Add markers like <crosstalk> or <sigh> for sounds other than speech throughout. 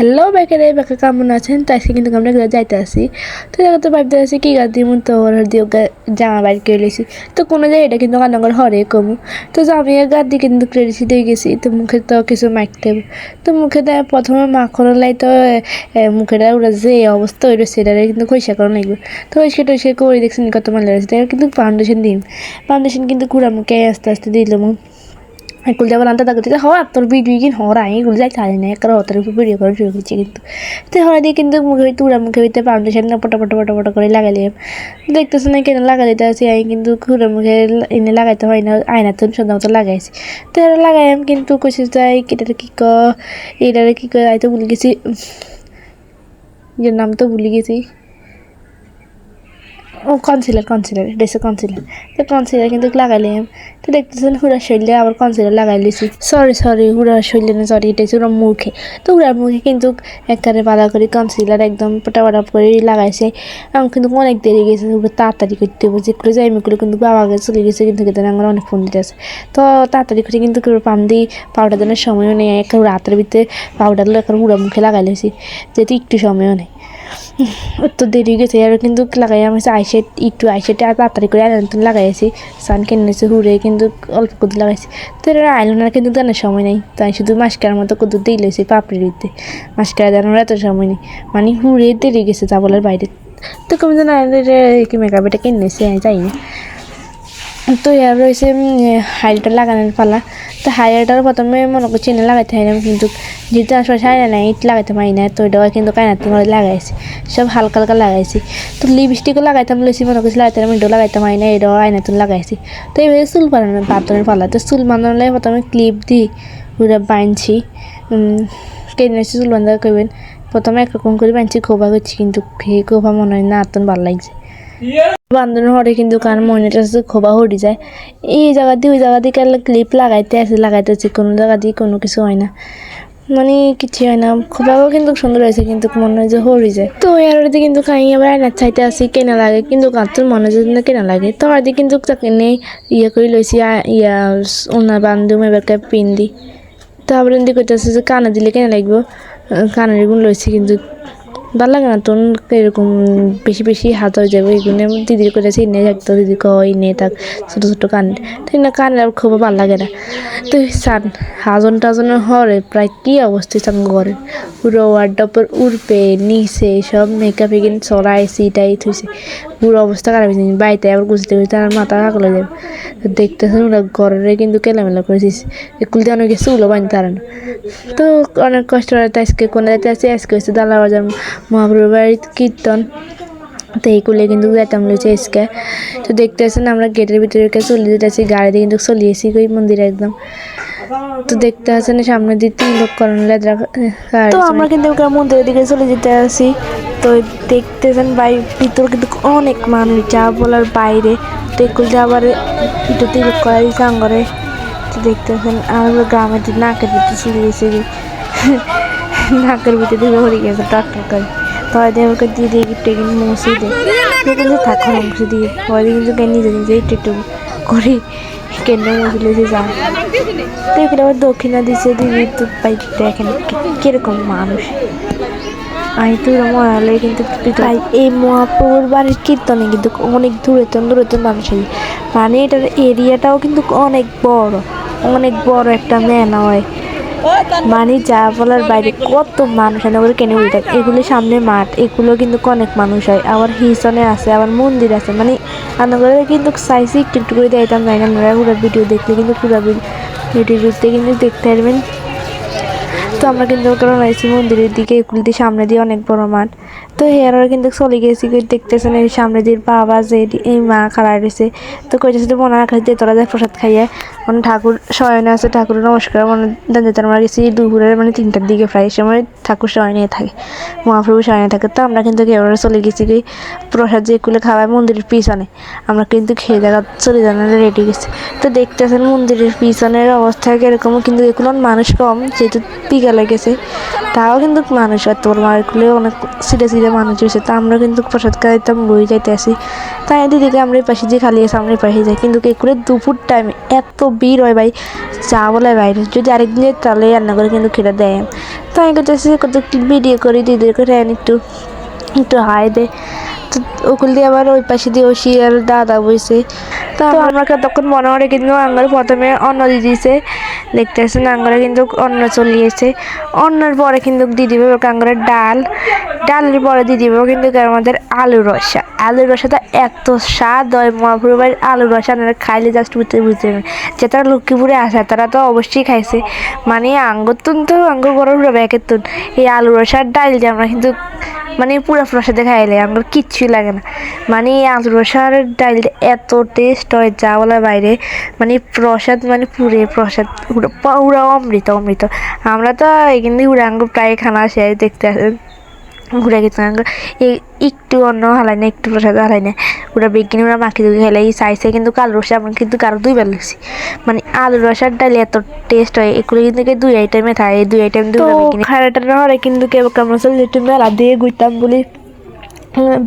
Hello বেকারে বেকা কেমন আছেন? তো আজকে কিন্তু আমরা যাইতে আসি। তো দেখো ভাবতে আসি কি গাছ দিব তো ওর দিয়ে গা- জামা বাইর করে লেছি। তো কোনো জায়গায় এটা কিন্তু কান্নাগর হরে কমু। তো আমি গাছ দিয়ে কিন্তু ক্রেডিসি দিয়ে গেছি। তো মুখে তো কিছু মাখতে তো মুখে দেয় প্রথমে মাখনের লাই তো মুখেটা ওরা যে অবস্থা ওইটা সেটারে কিন্তু পয়সা করা লাগবে। তো পয়সা টয়সা করে দেখছি কত মাল লাগছে। কিন্তু ফাউন্ডেশন দিন ফাউন্ডেশন কিন্তু কুড়া মুখে আস্তে আস্তে দিলাম। এগুলো যাবার আনতে থাকতে হওয়ার তোর ভিডিও কিন আই এগুলো যাই চাই না হতার উপর ভিডিও করে শুরু করছি কিন্তু তো হওয়ার দিয়ে কিন্তু মুখে তুড়া মুখে হইতে ফাউন্ডেশন পটা পটা পটা পটা করে লাগাইলাম দেখতেছে না কেন লাগা দিতে আছি আমি কিন্তু খুঁড়ে মুখে এনে লাগাইতে হয় না আয়না তো সন্ধ্যা মতো লাগাইছি তো এরা লাগাইলাম কিন্তু কইছে যাই এটারে কি ক এটারে কি কয় আমি ভুলে গেছি যে নাম তো ভুলে গেছি ও কনসিলার কনসিলার হচ্ছে কনসিলার তো কনসিলার কিন্তু লাগাইলাম। তো দেখতেছেন হুড়া শরীরে আবার কনসিলার লাগাই লিছি সরি সরি হুড়া শরীরে না সরি এটা ওরা মুখে। তো হুড়ার মুখে কিন্তু একবারে বাধা করে কনসিলার একদম পটা পটা করে লাগাইছে। আমি কিন্তু অনেক দেরি গেছে তাড়াতাড়ি করতে হবে। যেগুলো যাই মেয়েগুলো কিন্তু বাবা আগে চলে গেছে, কিন্তু কিন্তু আমার অনেক ফোন দিতে আছে তো তাড়াতাড়ি করে কিন্তু পাম দিই পাউডার দেওয়ার সময়ও নেই। এক রাতের ভিতরে পাউডার একটা হুড়া মুখে লাগাই লিছি যেহেতু একটু সময়ও নেই। তো দেরি গেছে আর কিন্তু লাগাই আমি আইসে ইটু আইসেটে আর তাড়াতাড়ি করে তো লাগাইছি সান কেনেছে হুড়ে কিন্তু অল্প কুদু লাগাইছি তো এর আইলো না কিন্তু জানার সময় নেই। তো আমি শুধু মাসকার মতো কুদু দিয়ে লইছি পাপড়ি দিতে মাসকার জানার এত সময় নেই। মানে হুড়ে দেরি গেছে যাবলার বাইরে তো কমে জানা কি মেকআপ এটা কিনেছে যাই না তো এর রয়েছে হাইলাইটার লাগানোর পালা। তো হাইলাইটার প্রথমে মনে করছি এনে লাগাইতে হয় না কিন্তু যেহেতু আসলে সাইনা নাই ইট লাগাইতে পারি না তো এটাও কিন্তু কায়নাতে করে লাগাইছি সব হালকা হালকা লাগাইছি তো লিপস্টিকও লাগাইতে লাগাইতাম লইছি মনে করছি লাগাইতে আমি এটাও লাগাইতে পারি না এটাও আয়নাতুন লাগাইছি তো এইভাবে চুল বানানো বাথরুমের পালা। তো চুল বানালে প্রথমে ক্লিপ দিই ওটা বাঁধছি কেনেছি চুল বান্ধা করবেন প্রথমে একরকম করে বাঁধছি খোবা করছি কিন্তু সেই খোবা মনে হয় না আতন ভালো লাগছে। বান্ধবী হরে কিন্তু কার মনেটা খোবা হরি যায়। এই জায়গা দিয়ে ওই জায়গা দিয়ে কাল ক্লিপ লাগাইতে আছে লাগাইতে আছে, কোনো জায়গা দিয়ে কোনো কিছু হয় না। মানে কিছু হয় না খোপাও কিন্তু সুন্দর হয়েছে কিন্তু মনে হয় যে হরি যায়। তো এর কিন্তু খাই আবার আয়নার চাইতে আসি কেনা লাগে, কিন্তু কাতুর মনে হয় না কেনা লাগে, তো আর কিন্তু তাকে নেই ইয়ে করে লইছি ইয়া ওনার বান্ধব এবারকে পিন দি তো আবার এমনি করতেছে যে কানে দিলে কেনা লাগবো কানের গুণ লইছি কিন্তু ভালো লাগে না তোর এরকম বেশি বেশি হাত হয়ে যাবে এগুলো জন্য দিদির করেছে ইনে থাকতো দিদি কয় ইনে থাক, ছোটো ছোটো কান। তো না, কান আর খুব ভালো লাগে না। তো সান হাজন টাজনের হরে, প্রায় কী অবস্থা সান ঘরে? পুরো ওয়ার্ডপের উড়পে, নিচে, সব মেকআপ এগিন চড়াই সিটাই থুইছে। পুরো অবস্থা খারাপ হয়েছে। বাড়িতে আবার গুছতে গুছতে আমার মাথা আগলে যাবে। দেখতেছেন ওরা ঘরের কিন্তু কেলামেলা করেছিস দিয়ে অনেক স্কুলও বানি তারা না। তো অনেক কষ্ট হয়। আজকে কোনো আজকে হচ্ছে দালা বাজার মহাপ্রভুর বাড়ির কীর্তন। তো এইগুলো কিন্তু যাইতাম লইছে আজকে। তো দেখতে আসেন আমরা গেটের ভিতরে কে চলে যেতেছি গাড়ি দিয়ে কিন্তু চলিয়েছি ওই মন্দিরে একদম। তো দেখতে আসেন সামনে দিয়ে তিন লোক করেন তো আমরা কিন্তু মন্দিরের দিকে চলে যেতে আসি তো দেখতেছেন বাই ভিতর কিন্তু অনেক মানুষ যা বলার বাইরে। তো এগুলো আবার একটু তিলক করা দিয়েছে আঙ্গরে। তো দেখতেছেন আর গ্রামের দিকে নাকের ভিতরে চলে গেছে <laughs> নাকের ভিতরে হয়ে গেছে টকটক করে। হয়তো ওকে দিয়ে দিয়ে গিফটে কিন্তু মুছে দেয় কিন্তু থাকো মুছে দিয়ে হয়তো কিন্তু কেন নিজে নিজে একটু একটু করে কেন্দ্র মুছে লেছে যা। তো এখানে আবার দক্ষিণা দিচ্ছে দিদি তো দেখেন কি- কীরকম মানুষ? আমি তো মহালয়ে কিন্তু এই মহাপ্রভুর বাড়ির কীর্তনে কিন্তু অনেক দূরে তো দূরে তো মানুষ হয় মানে এটার এরিয়াটাও কিন্তু অনেক বড় অনেক বড় একটা মেলা হয়। মানে যা বলার বাইরে কত মানুষ ওগুলো কেনে উল্টা এগুলো সামনে মাঠ, এগুলো কিন্তু অনেক মানুষ হয়। আবার হিসনে আছে, আবার মন্দির আছে। মানে আনগরে কিন্তু সাইজে একটু একটু করে দিতাম যাই না পুরো ভিডিও দেখলে কিন্তু পুরো ভিডিওতে কিন্তু দেখতে পারবেন। তো আমরা কিন্তু কারণ আইসি মন্দিরের দিকে, এগুলি দিয়ে সামনে দিয়ে অনেক বড় মাঠ। তো হেয়ার কিন্তু চলে গেছি দেখতেছেন এই সামনে দিয়ে বাবা যে এই মা খাড়া রয়েছে তো কইতেছে মনে রাখা দিয়ে তোরা যায় প্রসাদ খাইয়ে। মানে ঠাকুর শয়নে আছে ঠাকুরের নমস্কার মানে যেতে আমরা গেছি দুপুরের মানে তিনটার দিকে প্রায় সময় ঠাকুর শয়নে থাকে, মহাপ্রভু শয়নে থাকে। তো আমরা কিন্তু এবারে চলে গেছি কি প্রসাদ যে এগুলো খাওয়ায় মন্দিরের পিছনে, আমরা কিন্তু খেয়ে দেখা চলে যাওয়ার রেডি গেছি। তো দেখতেছেন মন্দিরের পিছনের অবস্থা কীরকম, কিন্তু এগুলো মানুষ কম, যেহেতু বিকালে গেছে, তাও কিন্তু মানুষ আর তোর মারগুলো অনেক সিটে সিটে মানুষ হয়েছে, তা আমরা কিন্তু প্রসাদ খাইতাম বই যাইতে আসি। তাই দিদিকে আমরা এই পাশে যে খালি আছে, আমরা এই পাশে যাই, কিন্তু এগুলো দুপুর টাইমে এত ভিড় হয় ভাই চা বলে বাইরে যদি আরেকদিন যাই তাহলে রান্না করে কিন্তু খেতে দেয়। তো আমি করতেছি ভিডিও করি, দিদির করে, একটু একটু হাই দে। তো ওগুলো দিয়ে আবার ওই পাশে দিয়ে ওসি আর দাদা বইছে। তো আমরা তখন মনে মনে কিন্তু আঙ্গার প্রথমে অন্ন দিয়ে দিয়েছে। দেখতেছেন আঙ্গারে কিন্তু অন্ন চলিয়েছে অন্যর পরে কিন্তু দিয়ে দিবে আঙ্গারে ডাল। ডালের পরে দিয়ে দিব কিন্তু আমাদের আলু রসা। আলু রসাটা এত স্বাদ হয় মহাপুর বাড়ির আলু রসা আপনারা খাইলে জাস্ট বুঝতে বুঝতে পারবেন যে তারা লক্ষ্মীপুরে আসে তারা তো অবশ্যই খাইছে। মানে আঙ্গুর তুন তো আঙ্গুর গরম ব্যাগের তুন। এই আলু রসার ডাল দিয়ে আমরা কিন্তু মানে পুরো প্রসাদে খাইলে আমার কিচ্ছুই লাগে না। মানে এই আলু রসার ডালটা এত টেস্ট হয় যা বলার বাইরে। মানে প্রসাদ মানে পুরে প্রসাদ। পুরো অমৃত অমৃত। আমরা তো এখান থেকে উড়ে আঙ্গুর প্রায় খানা আসে দেখতে আসেন ঘুরে গেছে এই একটু অন্য হালাই না একটু প্রসাদ হালাই না। ওরা বেগিনি ওরা মাখি দুই খেলে এই সাইজে কিন্তু কালো রসা আমরা কিন্তু কারও দুইবার লাগছি মানে আলু রসার ডালে এত টেস্ট হয় এগুলো কিন্তু দুই আইটেমে থাকে দুই আইটেম দুই খারাটা না হরে কিন্তু কেউ কেমন চলে একটু মেলা দিয়ে ঘুরতাম বলি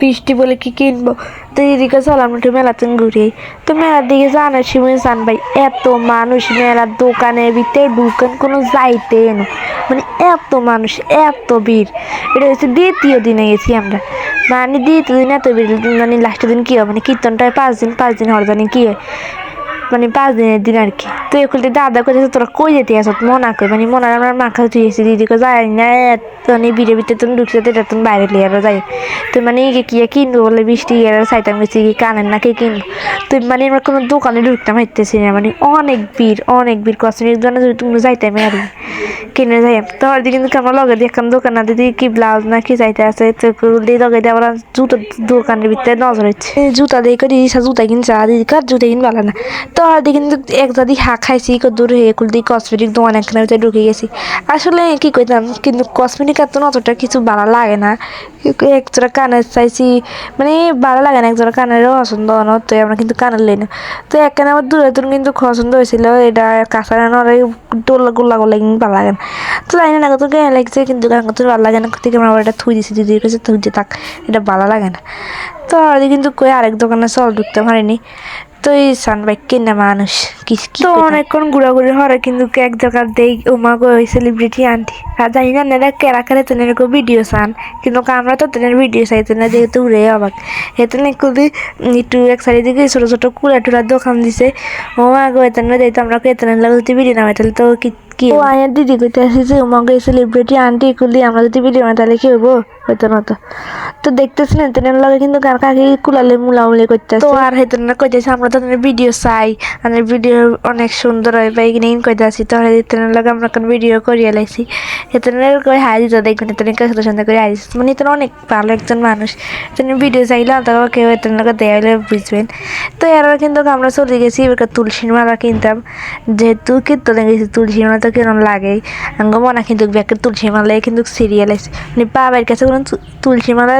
বৃষ্টি বলে কি কিনবো? তো এদিকে চলাম একটু মেলাতে ঘুরে। তো মেলার দিকে জানা সময় জান ভাই, এত মানুষ মেলার দোকানে ভিতরে দোকান কোনো যাইতে না মানে এত মানুষ, এত ভিড়। এটা হচ্ছে দ্বিতীয় দিনে গেছি আমরা। মানে দ্বিতীয় দিন এত ভিড় মানে লাস্টের দিন কী হয় মানে কীর্তনটায় পাঁচ দিন পাঁচ দিন হওয়ার জানি কী হয়। মানে পাঁচ দিনের দিন আর কি। তো এখন দাদা কইছে, তোরা কই যেতে আসত? মনা কই মানে মনে কাছে তুই এসে দিদি যাই না মানে বিড়ে বিটে তুমি ঢুকছে তো, এটা তুমি বাইরে লিয়ে যাই। তো মানে ইয়ে কি কিনবো বলে বৃষ্টি এর সাইতাম গেছি কি কানের না কে কিনবো। তো মানে আমরা কোনো দোকানে ঢুকতাম, হাইতেছি না। মানে অনেক ভিড় অনেক ভিড় কষ্ট যদি তুমি যাইতাম আর। কিনে যাই তো আর কিন্তু আমার লগে দিয়ে এখন দোকান না দিদি কি ব্লাউজ না কি চাইতে আছে। তো দিয়ে লগে দিয়ে আবার জুতো দোকানের ভিতরে নজর হচ্ছে। জুতা দিয়ে করে দিদি জুতা কিনছে, আর দিদি কার জুতা কিন ভালো না। তো আর দিকে কিন্তু এক দাদি হা খাইছি দূর হয়ে কুল দিয়ে কসমেটিক দোকান একখানের ভিতরে ঢুকে গেছি। আসলে কি কইতাম, কিন্তু কসমেটিক এত অতটা কিছু ভালো লাগে না। একজোড়া কানের চাইছি মানে ভালো লাগে না একজোড়া কানেরও পছন্দ হলো তো আমরা কিন্তু কানের লই না। তো একখানে আমার দূরে দূর কিন্তু পছন্দ হয়েছিল, এটা কাঁচা রান্নার ডোলা গোল্লা গোল্লা কিন্তু ভালো লাগে না। তো জানি না কত গায়ে লাগছে কিন্তু করতে ভালো লাগে না। থেকে আমরা এটা থুই দিছি দিদির কাছে থুই থাক এটা ভালো লাগে না। তো আর কিন্তু কই আরেক দোকানে চল ঢুকতে পারিনি। তো এই সানবাইক কিনা মানুষ কি তো অনেকক্ষণ ঘোরাঘুরি হরে কিন্তু এক জায়গার দেই ওমা গো ওই সেলিব্রিটি আনটি আর জানি না নেরা কেরা কেরা তেনের গো ভিডিও চান কিন্তু আমরা তো তেনের ভিডিও চাইতে না যেহেতু উড়ে অবাক। হেতেন খুবই একটু এক সাইডে দিকে ছোটো ছোটো কুড়া টুড়া দোকান দিছে। ও মা গো এতেন দিতে আমরা এতেনের লাগে যদি ভিডিও নামাই তাহলে তো কি কি? ও কইতে আসিছে ওমাকে সেলিব্রিটি আন্টি আমরা যদি ভিডিও বানাই তাহলে কি হব হইতো না তো। তো দেখতেছি না তেনের লাগে কিন্তু কার কাকি কুলালে মুলামুলি করতেছে তো আর হইতো না কইতেছে আমরা তো ভিডিও চাই আমাদের ভিডিও অনেক সুন্দর হয় বা এখানে কইতে আসি। তো তেনের লাগে আমরা কোন ভিডিও করিয়ে লাইছি। হেতনের কই হাই দিত দেখবেন হেতনের কাছে সুন্দর করে হাই মানে তেন অনেক ভালো একজন মানুষ। ভিডিও চাইলে অন্তত কেউ হেতনের লাগে দেয়া হলে বুঝবেন। তো এরা কিন্তু আমরা চলে গেছি এবার তুলসীর মালা কিনতাম। যেহেতু কীর্তনে গেছি তুলসীর মালা তো কিরম লাগে আঙ্গ কিন্তু ব্যাকের তুলসী মালায় কিন্তু সিরিয়াল আছে। মানে বাবার কাছে কোনো তুলসী মালা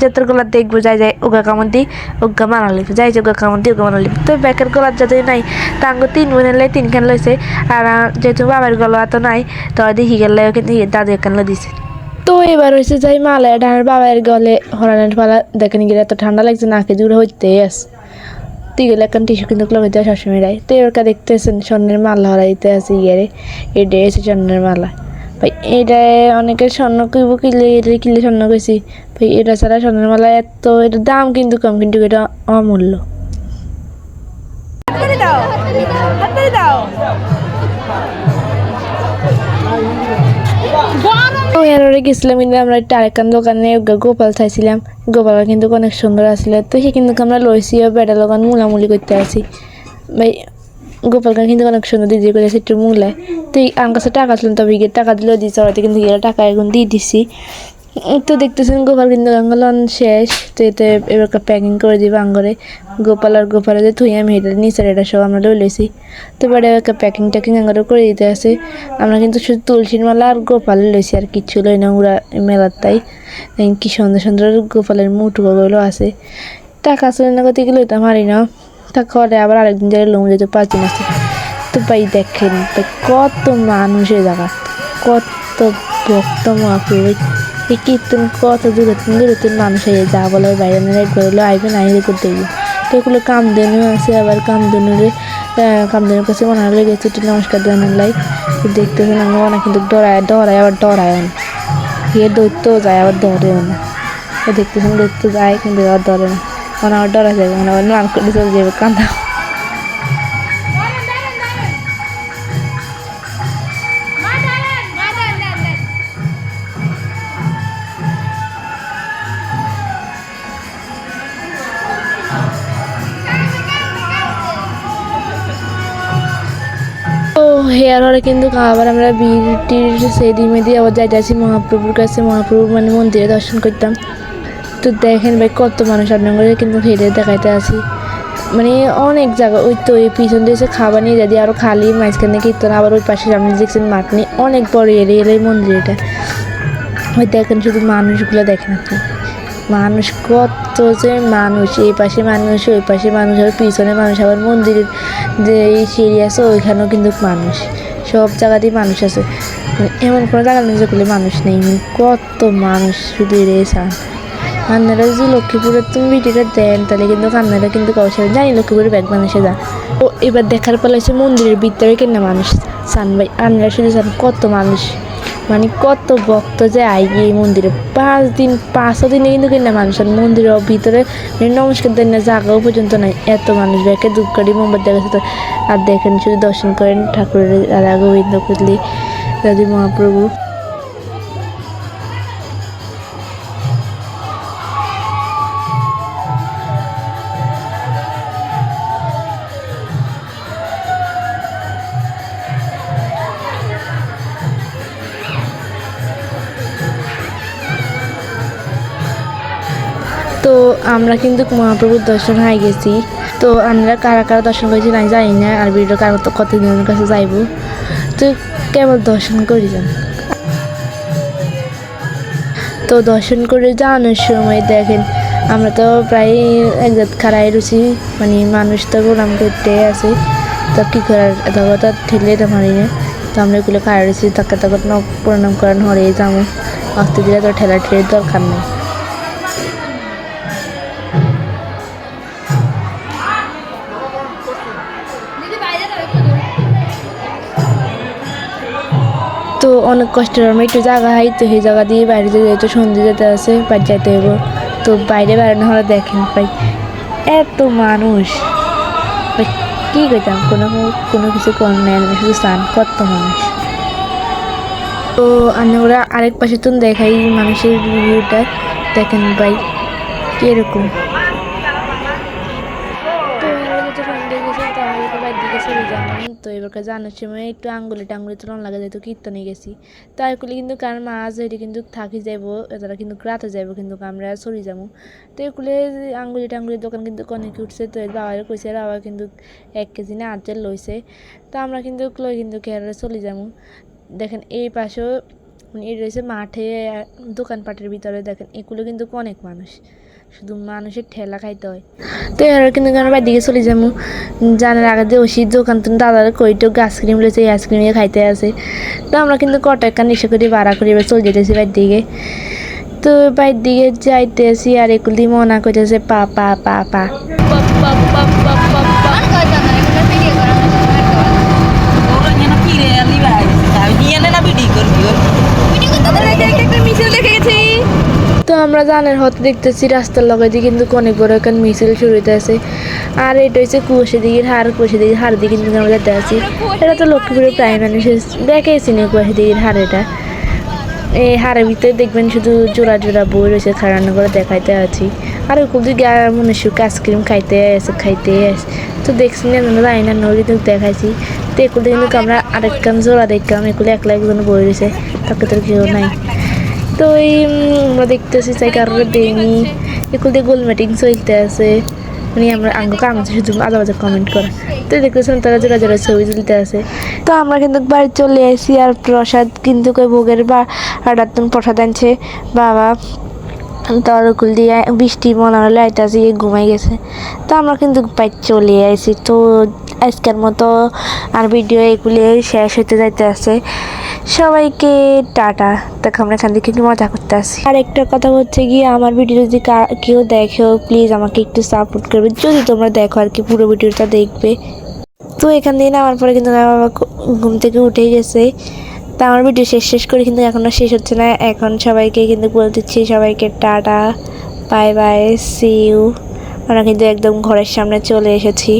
যেতের গলা দেখব, যাই যাই ওগা কামন দি ওগা মানা লিখবে। যাই যে ওগা কামন দি ওগা মানা লিখবে। তো ব্যাকের গলার যাতে নাই তাঙ্গ তিন বোনের লাই তিনখান লইছে। আর যেহেতু বাবার গলা তো নাই, তো দেখি গেলে কিন্তু দাদু এখান দিছে। তো এবার হয়েছে যাই মালা ডানার বাবার গলে হরানের পালা দেখেন গেলে এত ঠান্ডা লাগছে, নাকে দূরে হইতে আস তুই গেলে এখন কিন্তু লগে দেওয়া সবসময় তো এবার দেখতেছেন, স্বর্ণের মালা হরাইতে আছে ইয়ারে। এটা এসে স্বর্ণের মালা। ভাই, এটা অনেকে স্বর্ণ কিবো কিলে এটা কিলে স্বর্ণ কইছি। ভাই, এটা ছাড়া স্বর্ণের মালা এত এটার দাম কিন্তু কম, কিন্তু এটা অমূল্য। তো এরপরে গেছিলাম, কিন্তু আমরা একটা আরেকখান দোকানে গোপাল চাইছিলাম। গোপাল কিন্তু অনেক সুন্দর আসছিল তো সে কিন্তু আমরা লইছি ও বেড়া দোকান মুলামুলি করতে আসি ভাই, গোপালকে কিন্তু অনেক সুন্দর দিদি করে একটু মূলায়। তো আমার কাছে টাকা ছিল তবে গিয়ে টাকা দিলেও দিয়েছে কিন্তু টাকা এখন দিয়ে দিছি। তো দেখতেছেন গোপাল কিন্তু গাঙ্গলন শেষ। তো এতে এবার প্যাকিং করে দিব আঙ্গরে। গোপাল আর গোপালে যে থুই আমি এটা নিচের এটা সব আমরা লই লইছি। তো এবার এবার প্যাকিং ট্যাকিং আঙ্গরে করে দিতে আছে। আমরা কিন্তু শুধু তুলসীর মালা আর গোপাল লইছি, আর কিচ্ছু লই না ওরা মেলার তাই। কি সুন্দর সুন্দর গোপালের মুটুকোগুলো আছে। টাকা আসলে না কত লইতাম পারি না। তা করে আবার আরেকদিন যাই লোম যেতে পারছি না। তো ভাই দেখেন তো কত মানুষের জায়গা, কত ভক্ত মহাপ্রভু কীর্তন কত দূরে দূরে মানুষ আইয়ে যা বলে বাইরে না একবার হলো আইবেন আইলে করতে তো এগুলো কামধেনু আছে, আবার কামধেনুরে কামদের কাছে মনে হলে গেছে একটু নমস্কার দেওয়ার লাই দেখতেছেন আমি অনেক কিন্তু ডরায় ডরায়, আবার ডরায় না গিয়ে দৈত্য যায়, আবার ডরেও না দেখতেছেন দৈত্য যায়, কিন্তু আবার ডরে না। মানে আবার ডরা যাবে মানে আবার নাম করে চলে যাবে কান্দা হেয়ার হলে কিন্তু আবার আমরা বীরটির সেদি মেদি আবার যাই যাচ্ছি মহাপ্রভুর কাছে। মহাপ্রভু মানে মন্দিরে দর্শন করতাম। তো দেখেন ভাই, কত মানুষ আপনার কিন্তু হেঁটে দেখাইতে আছি মানে অনেক জায়গা, ওই তো ওই পিছন দিয়ে এসে খাবার নিয়ে যাদি আরও খালি মাঝখানে কীর্তন, আবার ওই পাশে সামনে দেখছেন মাঠ নিয়ে অনেক বড় এরিয়া এই মন্দির এটা। ওই দেখেন শুধু মানুষগুলো দেখেন আপনি। মানুষ, কত যে মানুষ, এই পাশে মানুষ, ওই পাশে মানুষ আর পিছনে মানুষ, আবার মন্দিরের যে এই সিঁড়ি আছে, ওইখানেও কিন্তু মানুষ। সব জায়গাতেই মানুষ আছে। মানে এমন কোনো জায়গা নেই যেগুলো মানুষ নেই। কত মানুষ শুধু রে সান আপনারা যদি লক্ষ্মীপুরের তুমি ভিডিওটা দেন, তাহলে কিন্তু আপনারা কিন্তু কৌশল জানি লক্ষ্মীপুরের ব্যাগ মানুষে যান ও এবার দেখার পর হচ্ছে মন্দিরের ভিতরে কেনা মানুষ সান ভাই? আপনারা শুধু চান কত মানুষ। মানে কত ভক্ত যে আইবে এই মন্দিরে। পাঁচ দিন, পাঁচশো দিনে কিন্তু কিনা মানুষের মন্দিরের ভিতরে মানে নমস্কার দেন না জায়গাও পর্যন্ত নাই। এত মানুষ ব্যাকে দুঃখকারী মোমবাতি দেখা আর দেখেন শুধু দর্শন করেন ঠাকুরের রাধা গোবিন্দ কুদলি, রাধি মহাপ্রভু। আমরা কিন্তু মহাপ্রভুর দর্শন হয়ে গেছি। তো আমরা কারা কারা দর্শন করেছি না জানি না, আর ভিডিও কার কতদিনের কাছে যাইব। তো কেবল দর্শন করি যান তো দর্শন করে যাওয়ানোর সময় দেখেন, আমরা তো প্রায় একজাত খারাই রুচি মানে মানুষ তো প্রণাম করতে আছে। তো কী করার এত কথা ঠেলে তো মারি না। তো আমরা এগুলো খারাই রুচি তাকে তাকে প্রণাম করান হরে যাব। আসতে তো ঠেলা ঠেলে দরকার নেই। অনেক কষ্টের। আমরা একটু জায়গা হাই তো সেই জায়গা দিয়ে বাইরে যেতে যেতে সন্ধে যেতে আছে, বাড়ি যাইতে হইব। তো বাইরে বেড়ানো হলে দেখেন ভাই, এত মানুষ। কী করতাম কোনো কোনো কিছু কর নেয় না শুধু স্নান কত মানুষ। তো আমি ওরা আরেক পাশে তো দেখাই মানুষের ভিউটা দেখেন ভাই কীরকম তো আমরা যেহেতু সন্ধ্যে গেছি তো আমরা যেহেতু বাইর দিকে চলে যাব তো এবার জানার সময় একটু আঙ্গুলে টাঙ্গুলে তোলন লাগা যায়, তো কীর্তনে গেছি। তো এগুলি কিন্তু কারণ মাছ ধরে কিন্তু থাকি যাইব তারা কিন্তু রাতে যাইব, কিন্তু আমরা চলে যাব তো এগুলো আঙ্গুলি টাঙ্গুলির দোকান কিন্তু অনেক উঠছে, তো বাবার কইছে বাবা কিন্তু এক কেজি না আটজেল লইছে। তো আমরা কিন্তু লই কিন্তু কেয়ারে চলে যাব দেখেন এই পাশেও মানে এই রয়েছে মাঠে, দোকানপাটের ভিতরে দেখেন, এগুলো কিন্তু অনেক মানুষ। শুধু মানুষের ঠেলা খাইতে হয়। তো এর কিন্তু আমরা বাড়ি দিকে চলে যাব। জানার আগে যে ওষুধ দোকান তুমি দাদার কইটো আইসক্রিম লইছে, এই আইসক্রিম খাইতে আছে। তো আমরা কিন্তু কটা টাকা নিশা করে ভাড়া করে, এবার চলে যেতেছি বাড়ির দিকে। তো বাড়ির দিকে যাইতেছি আর এগুলো মনা করতেছে পা পা পা পা। আমরা জানের হতে দেখতেছি রাস্তার লগে দিয়ে কিন্তু অনেক বড় এখন মিছিল শুরু হইতে আছে। আর এটা হচ্ছে কুয়াশা দিঘির হার, কুয়াশা দিঘির হার দিকে কিন্তু আমরা যেতে আছি। এটা তো লক্ষ্মীপুরের প্রায় মানুষের দেখেছি না কুয়াশা দিঘির হার এটা। এই হারের ভিতরে দেখবেন শুধু জোড়া জোড়া বই রয়েছে খাড়ানো করে দেখাইতে আছি। আর ওই দিকে আর মনুষ্য আইসক্রিম খাইতে আছে খাইতে আছে, তো দেখছি না জানি না নদী কিন্তু দেখাইছি। তো এগুলো কিন্তু আমরা আরেকখান জোড়া দেখলাম, এগুলো একলা একজন বই রয়েছে তাকে তো কেউ নাই। তো এই আমরা দেখতেছি চাই কারোর দেয়নি এগুলো দিয়ে গোল মিটিং চলতে আছে। মানে আমরা আঙ্গ কাম আছে, শুধু আজে বাজে কমেন্ট করা। তো দেখতেছেন তারা জোড়া জোড়া ছবি তুলতে আছে। তো আমরা কিন্তু বাড়ি চলে আসি আর প্রসাদ কিন্তু কই ভোগের বা আডাতুন প্রসাদ আনছে। বাবা তরকুল দিয়ে বৃষ্টি মনে হলে আইতাছি ঘুমাই গেছে। তো আমরা কিন্তু বাইক চলে আসি। তো আজকের মতো আর ভিডিও এগুলি শেষ হতে যাইতে আছে সবাইকে টাটা। দেখো, আমরা এখান থেকে একটু মজা করতে আসি। আর একটা কথা হচ্ছে গিয়ে, আমার ভিডিও যদি কেউ দেখো প্লিজ আমাকে একটু সাপোর্ট করবে। যদি তোমরা দেখো আর কি পুরো ভিডিওটা দেখবে। তো এখান দিয়ে নামার পরে কিন্তু আমার বাবা ঘুম থেকে উঠেই গেছে। তা আমার ভিডিও শেষ শেষ করে কিন্তু এখনও শেষ হচ্ছে না। এখন সবাইকে কিন্তু বলে দিচ্ছি, সবাইকে tata bye bye see you আমরা কিন্তু একদম ঘরের সামনে চলে এসেছি।